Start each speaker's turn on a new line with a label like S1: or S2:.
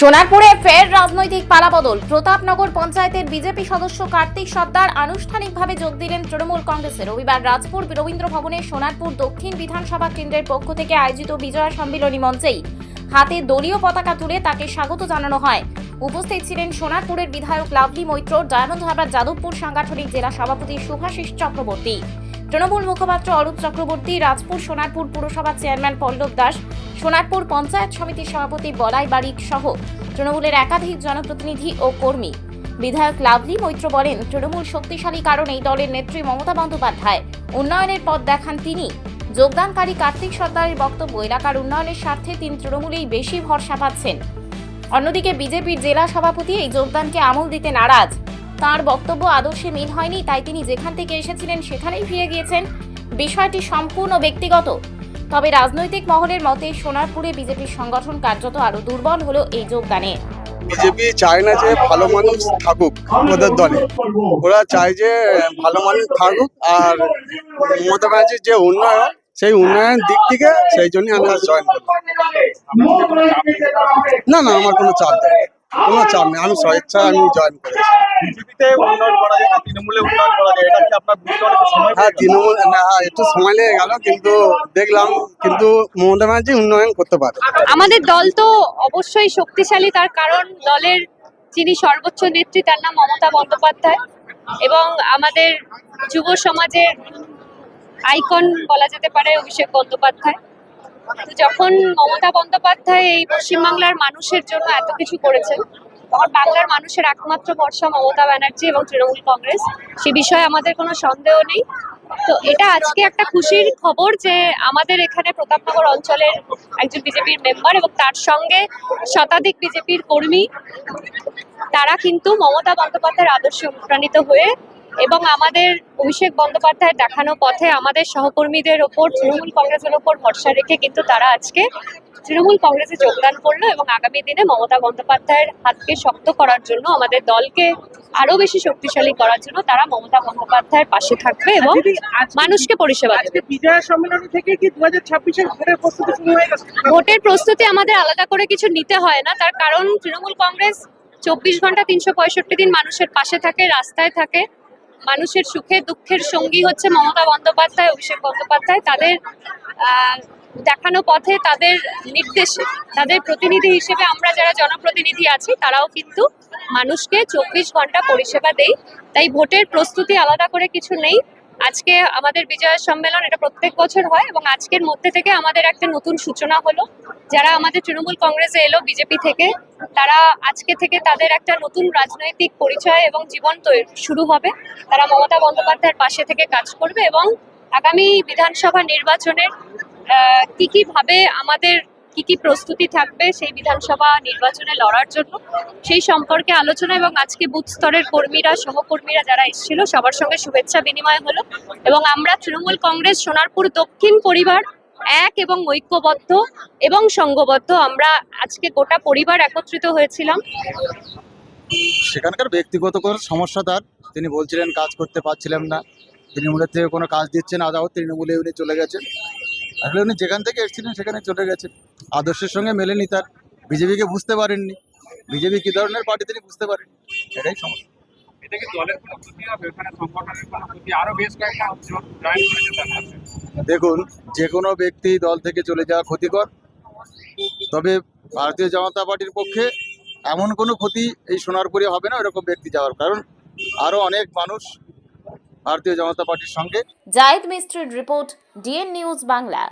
S1: সোনারপুরে ফের রাজনৈতিক পালাবদল। প্রতাপনগর পঞ্চায়েতের বিজেপি সদস্য কার্তিক সর্দার আনুষ্ঠানিকভাবে যোগ দিলেন তৃণমূল কংগ্রেসে রবিবার রাজপুর রবীন্দ্র ভবনে সোনারপুর দক্ষিণ বিধানসভা কেন্দ্রের পক্ষ থেকে আয়োজিত বিজয়া সম্মিলনী মঞ্চেই হাতে দলীয় পতাকা তুলে তাকে স্বাগত জানানো হয়। উপস্থিত ছিলেন সোনারপুরের বিধায়ক লাভলি মৈত্র ডায়মন্ড হারবার যাদবপুর সাংগঠনিক জেলা সভাপতি শুভাশিস চক্রবর্তী। তৃণমূল মুখপাত্র অরূপ চক্রবর্তী, রাজপুর সোনারপুর পুরসভার চেয়ারম্যান পল্লব দাস, সোনারপুর পঞ্চায়েত সমিতির সভাপতি বলাই বারিক সহ তৃণমূলের একাধিক জনপ্রতিনিধি ও কর্মী। বিধায়ক লাভলি মৈত্র বলেন, তৃণমূল শক্তিশালী কারণেই দলের নেত্রী মমতা বন্দ্যোপাধ্যায়। উন্নয়নের পথ দেখান তিনি। যোগদানকারী কার্তিক সর্দারের বক্তব্য, এলাকার উন্নয়নের স্বার্থে তিনি তৃণমূলেই বেশি ভরসা পাচ্ছেন। অন্যদিকে বিজেপির জেলা সভাপতি এই যোগদানকে আমল দিতে নারাজ। তার বক্তব্য আদর্শে মিল হয়নি, তাই তিনি যেখান থেকে এসেছিলেন সেখানেই ফিরে গিয়েছেন। বিষয়টি সম্পূর্ণ ব্যক্তিগত। তবে রাজনৈতিক মহলের মতে সোনারপুরে বিজেপির সংগঠন কার্যত আরও দুর্বল হলো এই যোগদানে।
S2: বিজেপি চায় না যে ভালো মানুষ থাকুক ওদের দলে ওরা চায় যে ভালো মানুষ থাকুক আর মমতা ব্যানার্জির যে উন্নয়ন, সেই উন্নয়নের দিক থেকে সেই জন্যই আমরা জয়েন করলাম। না না, আমার কোনো চাপ নেই। কোনো চাপ নেই। আমি স্বেচ্ছা আমি জয়েন করেছি। হ্যাঁ তৃণমূল না হ্যাঁ, একটু সময় লেগে গেল কিন্তু দেখলাম কিন্তু মমতা ব্যানার্জি উন্নয়ন করতে পারে।
S3: আমাদের দল তো অবশ্যই শক্তিশালী তার কারণ দলের যিনি সর্বোচ্চ নেত্রী তার নাম মমতা বন্দ্যোপাধ্যায় এবং আমাদের যুব সমাজের আইকন বলা যেতে পারে অভিষেক বন্দ্যোপাধ্যায়। যখন মমতা বন্দ্যোপাধ্যায় এই পশ্চিমবাংলার মানুষের জন্য এত কিছু করেছেন, তখন বাংলার মানুষের একমাত্র ভরসা মমতা ব্যানার্জি এবং তৃণমূল কংগ্রেস। সে বিষয়ে আমাদের কোনো সন্দেহ নেই। তো এটা আজকে একটা খুশির খবর যে আমাদের এখানে প্রতাপনগর অঞ্চলের একজন বিজেপির মেম্বার এবং তার সঙ্গে শতাধিক বিজেপির কর্মী, তারা কিন্তু মমতা বন্দ্যোপাধ্যায়ের আদর্শে অনুপ্রাণিত হয়ে এবং আমাদের অভিষেক বন্দ্যোপাধ্যায় দেখানো পথে আমাদের সহকর্মীদের ওপর তৃণমূল কংগ্রেসের ওপর ভরসা রেখে কিন্তু তারা আজকে তৃণমূল কংগ্রেসে যোগদান করল এবং আগামী দিনে মমতা বন্দ্যোপাধ্যায়ের হাতকে শক্ত করার জন্য আমাদের দলকে আরও বেশি শক্তিশালী করার জন্য তারা মমতা বন্দ্যোপাধ্যায়ের পাশে থাকবে এবং মানুষকে পরিষেবা দেবে।
S4: বিজয়া সম্মেলনী থেকে কি ভোটের প্রস্তুতি শুরু হয়ে গেছে?
S3: ভোটের প্রস্তুতি আমাদের আলাদা করে কিছু নিতে হয় না তার কারণ তৃণমূল কংগ্রেস চব্বিশ ঘণ্টা তিনশো পঁয়ষট্টি দিন মানুষের পাশে থাকে রাস্তায় থাকে। মানুষের সুখে, দুঃখের সঙ্গী হচ্ছে মমতা বন্দ্যোপাধ্যায়, অভিষেক বন্দ্যোপাধ্যায়। তাদের দেখানো পথে তাদের নির্দেশে, তাদের প্রতিনিধি হিসেবে আমরা যারা জনপ্রতিনিধি আছি, তারাও কিন্তু মানুষকে চব্বিশ ঘণ্টা পরিষেবা দেই। তাই ভোটের প্রস্তুতি আলাদা করে কিছু নেই। আজকে আমাদের বিজয় সম্মেলন এটা প্রত্যেক বছর হয় এবং আজকের মধ্যে থেকে আমাদের একটা নতুন সূচনা হলো। যারা আমাদের তৃণমূল কংগ্রেসে এলো, বিজেপি থেকে, তারা আজকে থেকে তাদের একটা নতুন রাজনৈতিক পরিচয় এবং জীবন শুরু হবে। তারা মমতা বন্দ্যোপাধ্যায়ের পাশে থেকে কাজ করবে এবং আগামী বিধানসভা নির্বাচনের কি কি ভাবে আমাদের কি কি প্রস্তুতি থাকবে সেই বিধানসভা নির্বাচনে লড়ার জন্য, সেই সম্পর্কে আলোচনা এবং আজকে বুথ স্তরের কর্মীরা, সহকর্মীরা যারা এসেছিল, সবার সঙ্গে শুভেচ্ছা বিনিময় হলো। এবং আমরা তৃণমূল কংগ্রেস, সোনারপুর দক্ষিণ পরিবার এক এবং ঐক্যবদ্ধ এবং সংঘবদ্ধ। আমরা আজকে গোটা পরিবার একত্রিত হয়েছিলাম।
S5: সেখানকার ব্যক্তিগত কোনো সমস্যা তার। তিনি বলছিলেন, কাজ করতে পারছিলেন না। তৃণমূলের থেকে কোনো কাজ দিচ্ছেন আদাও তৃণমূলে উনি চলে গেছেন আসলে উনি যেখান থেকে এসেছিলেন সেখানে চলে গেছেন। আদর্শের সঙ্গে মেলেনি তার। বিজেপিকে বুঝতে পারেননি। বিজেপি কি ধরনের পার্টি তিনি বুঝতে পারেন এটাই সমস্যা।
S4: এটা দলের কোনো ক্ষতি হবে? ওখানে সংগঠনের কোনো ক্ষতি? আরও বেশ কয়েকটা জয়েন করেছে তার সাথে
S5: দেখুন যে কোনো ব্যক্তি দল থেকে চলে যাওয়া ক্ষতিকর। তবে ভারতীয় জনতা পার্টির পক্ষে এমন কোনো ক্ষতি এই সোনারপুরে হবে না এরকম ব্যক্তি যাওয়ার। কারণ আরও অনেক মানুষ ভারতীয় জনতা পার্টির সঙ্গে।
S1: জায়েদ মিস্ত্রির রিপোর্ট ডিএন নিউজ বাংলা।